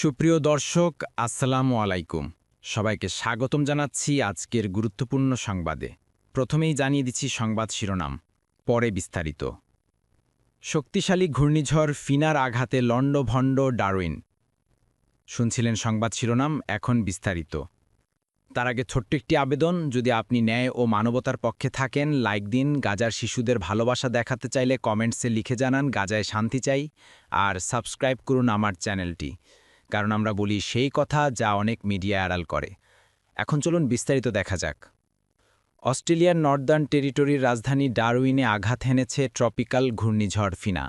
সুপ্রিয় দর্শক, আসসালামু আলাইকুম। সবাইকে স্বাগতম জানাচ্ছি আজকের গুরুত্বপূর্ণ সংবাদে। প্রথমেই জানিয়ে দিচ্ছি সংবাদ শিরোনাম, পরে বিস্তারিত। শক্তিশালী ঘূর্ণিঝড় ফিনার আঘাতে লণ্ডভণ্ড ডারউইন। শুনছিলেন সংবাদ শিরোনাম, এখন বিস্তারিত। তার আগে ছোট্ট একটি আবেদন, যদি আপনি ন্যায় ও মানবতার পক্ষে থাকেন, লাইক দিন, গাজার শিশুদের ভালোবাসা দেখাতে চাইলে কমেন্টসে লিখে জানান, গাজায় শান্তি চাই, আর সাবস্ক্রাইব করুন আমার চ্যানেলটি। কারণ আমরা বলি সেই কথা যা অনেক মিডিয়া আড়াল করে। এখন চলুন বিস্তারিত দেখা যাক। অস্ট্রেলিয়ার নর্দার্ন টেরিটরির রাজধানী ডারউইনে আঘাত হেনেছে ট্রপিক্যাল ঘূর্ণিঝড় ফিনা,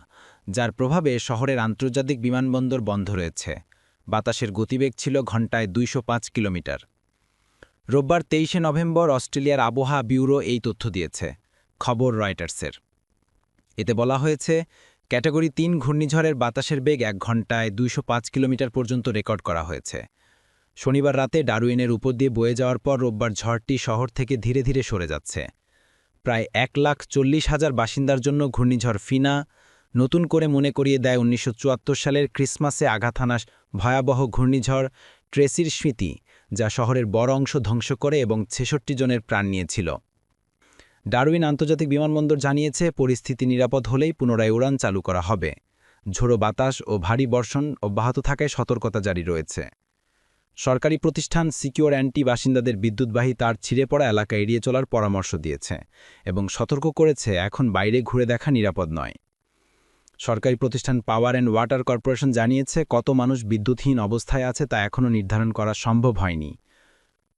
যার প্রভাবে শহরের আন্তর্জাতিক বিমানবন্দর বন্ধ রয়েছে। বাতাসের গতিবেগ ছিল ঘণ্টায় দুইশো পাঁচ কিলোমিটার। রোববার তেইশে নভেম্বর অস্ট্রেলিয়ার আবহাওয়া ব্যুরো এই তথ্য দিয়েছে, খবর রয়টার্সের। এতে বলা হয়েছে ক্যাটাগরি তিন ঘূর্ণিঝড়ের বাতাসের বেগ এক ঘন্টায় দুইশো পাঁচ কিলোমিটার পর্যন্ত রেকর্ড করা হয়েছে। শনিবার রাতে ডারুইনের উপর দিয়ে বয়ে যাওয়ার পর রোববার ঝড়টি শহর থেকে ধীরে ধীরে সরে যাচ্ছে। প্রায় এক লাখ চল্লিশ হাজার বাসিন্দার জন্য ঘূর্ণিঝড় ফিনা নতুন করে মনে করিয়ে দেয় উনিশশো চুয়াত্তর সালের ক্রিসমাসে আঘাত হানা ভয়াবহ ঘূর্ণিঝড় ট্রেসির স্মৃতি, যা শহরের বড় অংশ ধ্বংস করে এবং ছেষট্টি জনের প্রাণ নিয়েছিল। ডারউইন আন্তর্জাতিক বিমানবন্দর জানিয়েছে, পরিস্থিতি নিরাপদ হলেই পুনরায় উড়ান চালু করা হবে। ঝোড়ো বাতাস ও ভারী বর্ষণ অব্যাহত থাকায় সতর্কতা জারি রয়েছে। সরকারি প্রতিষ্ঠান সিকিউর অ্যান্টি বাসিন্দাদের বিদ্যুৎবাহী তার ছিঁড়ে পড়া এলাকা এড়িয়ে চলার পরামর্শ দিয়েছে এবং সতর্ক করেছে, এখন বাইরে ঘুরে দেখা নিরাপদ নয়। সরকারি প্রতিষ্ঠান পাওয়ার অ্যান্ড ওয়াটার কর্পোরেশন জানিয়েছে, কত মানুষ বিদ্যুৎহীন অবস্থায় আছে তা এখনও নির্ধারণ করা সম্ভব হয়নি।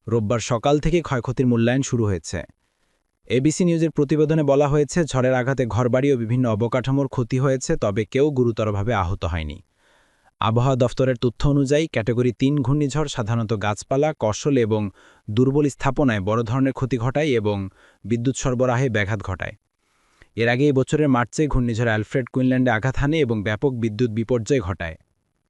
রোববার সকাল থেকে ক্ষয়ক্ষতির মূল্যায়ন শুরু হয়েছে। এবিসি নিউজের প্রতিবেদনে বলা হয়েছে, ঝড়ের আঘাতে ঘরবাড়ি ও বিভিন্ন অবকাঠামোর ক্ষতি হয়েছে, তবে কেউ গুরুতরভাবে আহত হয়নি। আবহাওয়া দফতরের তথ্য অনুযায়ী, ক্যাটাগরি তিন ঘূর্ণিঝড়, সাধারণত গাছপালা কষল এবং দুর্বল স্থাপনায় বড় ধরনের ক্ষতি ঘটায় এবং বিদ্যুৎ সরবরাহে ব্যাঘাত ঘটায়। এর আগে এই বছরের মার্চে ঘূর্ণিঝড় অ্যালফ্রেড কুইনল্যান্ডে আঘাত হানে এবং ব্যাপক বিদ্যুৎ বিপর্যয় ঘটায়।